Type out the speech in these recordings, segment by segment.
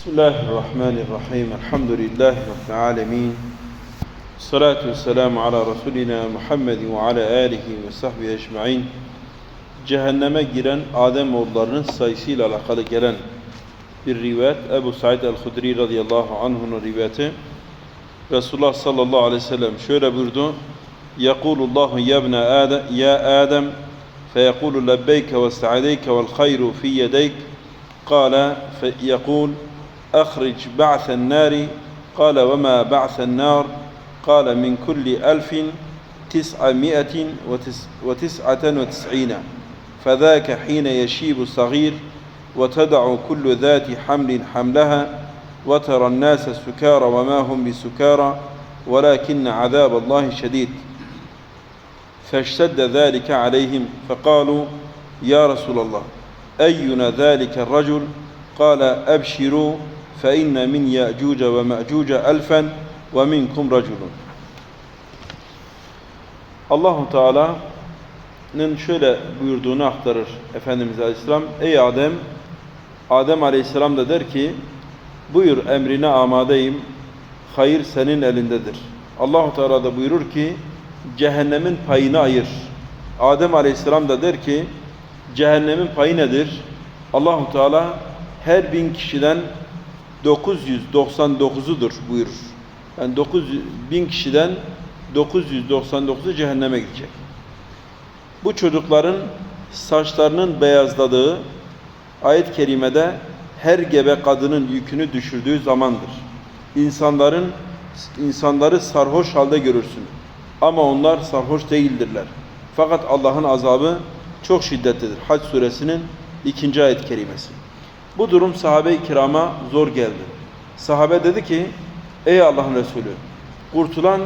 Bismillahirrahmanirrahim. Elhamdülillahi Rabbil alemin. Salatu vesselamu ala Resulina Muhammed ve ala alihi ve sahbihi ecma'in. Cehenneme giren Adem oğullarının sayısıyla alakalı gelen bir rivayet Ebu Said el-Hudri radıyallahu anh'un rivayeti Resulullah sallallahu aleyhi ve sellem şöyle buyurdu. Yekulullahu yebne Adem, ya Adem feyekulu lebbeyke ve sa'aleyke vel hayru fi yedeyk kâle feyekul أخرج بعث النار. قال وما بعث النار؟ قال من كل ألف تسعمائة وتس وتسعة وتسعين. فذاك حين يشيب الصغير وتدع كل ذات حمل حملها وترى الناس سكارى وما هم بسكارى ولكن عذاب الله شديد. فاشتد ذلك عليهم فقالوا يا رسول الله أينا ذلك الرجل؟ قال أبشروا فإن من يأجوج ومأجوج ألفا ومنكم رجل Allahu Teala'nın şöyle buyurduğunu aktarır Efendimiz Aleyhisselam. Ey Adem, Adem Aleyhisselam da der ki, buyur emrine amadeyim, hayır senin elindedir. Allahu Teala da buyurur ki, cehennemin payını ayır. Adem Aleyhisselam da der ki, cehennemin payı nedir? Allahu Teala her bin kişiden 999'udur buyurur. Yani 900 bin kişiden 999'u cehenneme gidecek. Bu çocukların saçlarının beyazladığı ayet-i kerimede her gebe kadının yükünü düşürdüğü zamandır. İnsanların insanları sarhoş halde görürsün. Ama onlar sarhoş değildirler. Fakat Allah'ın azabı çok şiddetlidir. Hac suresinin ikinci ayet-i kerimesi. Bu durum sahabe-i kirama zor geldi. Sahabe dedi ki, ey Allah'ın Resulü, kurtulan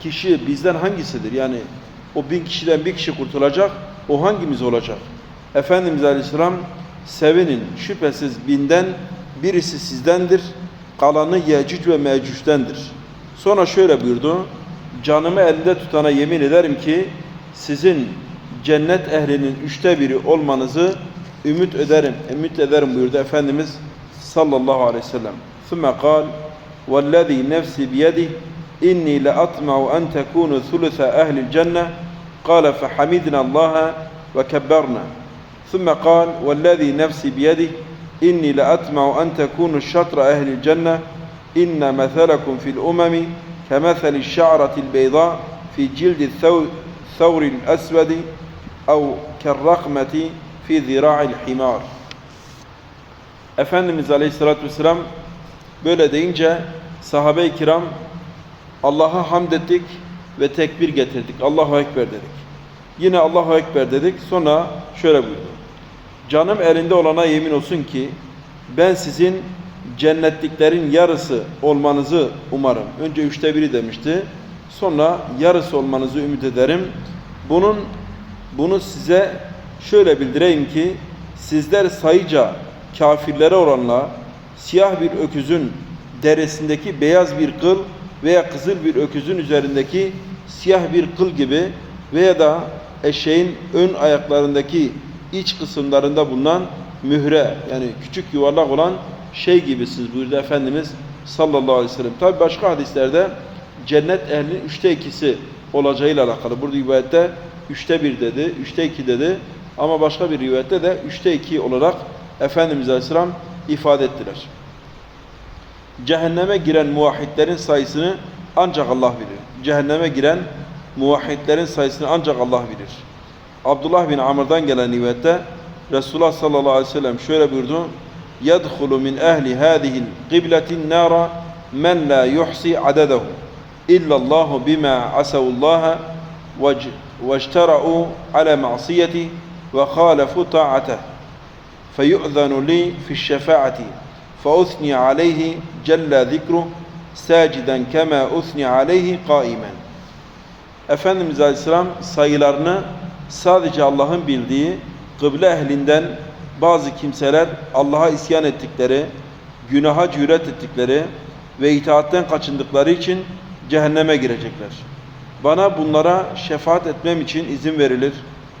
kişi bizden hangisidir? Yani o bin kişiden bir kişi kurtulacak, o hangimiz olacak? Efendimiz Aleyhisselam, sevinin şüphesiz binden birisi sizdendir, kalanı Yecüc ve Mecüc'tendir. Sonra şöyle buyurdu, canımı elinde tutana yemin ederim ki, sizin cennet ehlinin üçte biri olmanızı ümit ederim, ümit ederim buyurdu Efendimiz sallallahu aleyhi ve sellem. ثم قال والذي نفسي بيده إني لأطمع أن تكون ثلث أهل الجنة قال فحمدنا الله وكبرنا ثم قال والذي نفسي بيده إني لأطمع أن تكونوا شطر أهل الجنة إن مثلكم في الأمم كمثل الشعرة البيضاء في جلد الثور الأسود أو كالرقمة fi zira'il himar. Efendimiz Aleyhisselatü Vesselam böyle deyince sahabe-i kiram Allah'a hamd ettik ve tekbir getirdik. Allahu Ekber dedik. Yine Allahu Ekber dedik. Sonra şöyle buyurdu. Canım elinde olana yemin olsun ki ben sizin cennetliklerin yarısı olmanızı umarım. Önce üçte biri demişti. Sonra yarısı olmanızı ümit ederim. Bunun bunu size şöyle bildireyim ki sizler sayıca kafirlere oranla siyah bir öküzün deresindeki beyaz bir kıl veya kızıl bir öküzün üzerindeki siyah bir kıl gibi veya da eşeğin ön ayaklarındaki iç kısımlarında bulunan mühre yani küçük yuvarlak olan şey gibisiniz buyurdu Efendimiz sallallahu aleyhi ve sellem. Tabi başka hadislerde cennet ehlinin üçte ikisi olacağıyla alakalı. Burada rivayette üçte bir dedi, üçte iki dedi. Ama başka bir rivayette de üçte iki olarak Efendimiz Aleyhisselam ifade ettiler. Cehenneme giren muvahhidlerin sayısını ancak Allah bilir. Cehenneme giren muvahhidlerin sayısını ancak Allah bilir. Abdullah bin Amr'dan gelen rivayette Resulullah sallallahu aleyhi ve sellem şöyle buyurdu. يَدْخُلُ مِنْ اَهْلِ هَذِهِ الْقِبْلَةِ النَّارَ مَنْ لَا يُحْصِي عَدَدَهُ إِلَّا اللّٰهُ بِمَا عَسَوُ اللّٰهَ وَاجْتَرَعُوا عَلَى مَعْصِيَتِهِ ve halefu ta'ate feyu'zanu li fi şefaati feusni aleyhi celle zikru saciden kema usni aleyhi kaimen Efendimiz Aleyhisselam sayılarını sadece Allah'ın bildiği kıble ehlinden bazı kimseler Allah'a isyan ettikleri, günaha cüret ettikleri ve itaatten kaçındıkları için cehenneme girecekler. Bana bunlara şefaat etmem için izin verilir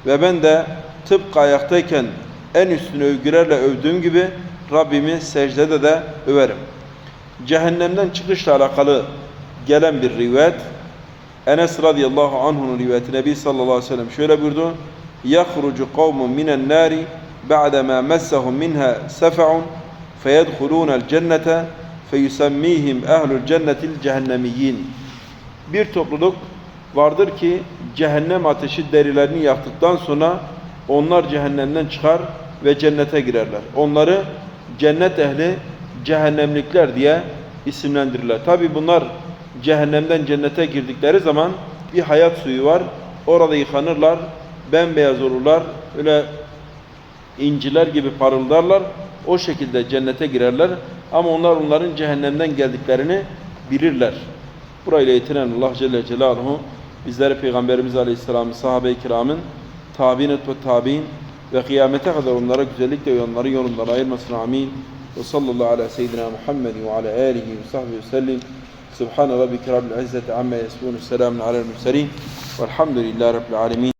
ve ben de tıpkı ayaktayken en üstün övgülerle övdüğüm gibi Rabbimi secdede de överim. Cehennemden çıkışla alakalı gelen bir rivayet Enes radıyallahu anh'un rivayeti Nebi sallallahu aleyhi ve sellem şöyle buyurdu. يَخْرُجُ قَوْمٌ مِنَ النَّارِ بَعْدَمَا مَسَّهُمْ مِنْهَا سَفَعٌ فَيَدْخُلُونَ الْجَنَّةَ فَيُسَمِّيهِمْ اَهْلُ الْجَنَّةِ الْجَهَنَّمِيِّينَ Bir topluluk vardır ki cehennem ateşi derilerini yaktıktan sonra onlar cehennemden çıkar ve cennete girerler. Onları cennet ehli cehennemlikler diye isimlendirirler. Tabi bunlar cehennemden cennete girdikleri zaman bir hayat suyu var. Orada yıkanırlar, bembeyaz olurlar, öyle inciler gibi parıldarlar. O şekilde cennete girerler. Ama onlar onların cehennemden geldiklerini bilirler. Burayla yetinen Allah Celle Celaluhu bizleri Peygamberimiz Aleyhisselam'ın sahabe-i kiramın tabi'in ve tabi'in ve kıyamete kadar onlara güzellikle uyanları yolundan ayırmasın amin. Ve sallallahu ala seyyidina Muhammed ve ala alihi ve sahbihi ve sellim. Subhane rabbike rabbil izzeti amma yasifun. Selamun alel murselin. Velhamdülillahi rabbil alemin.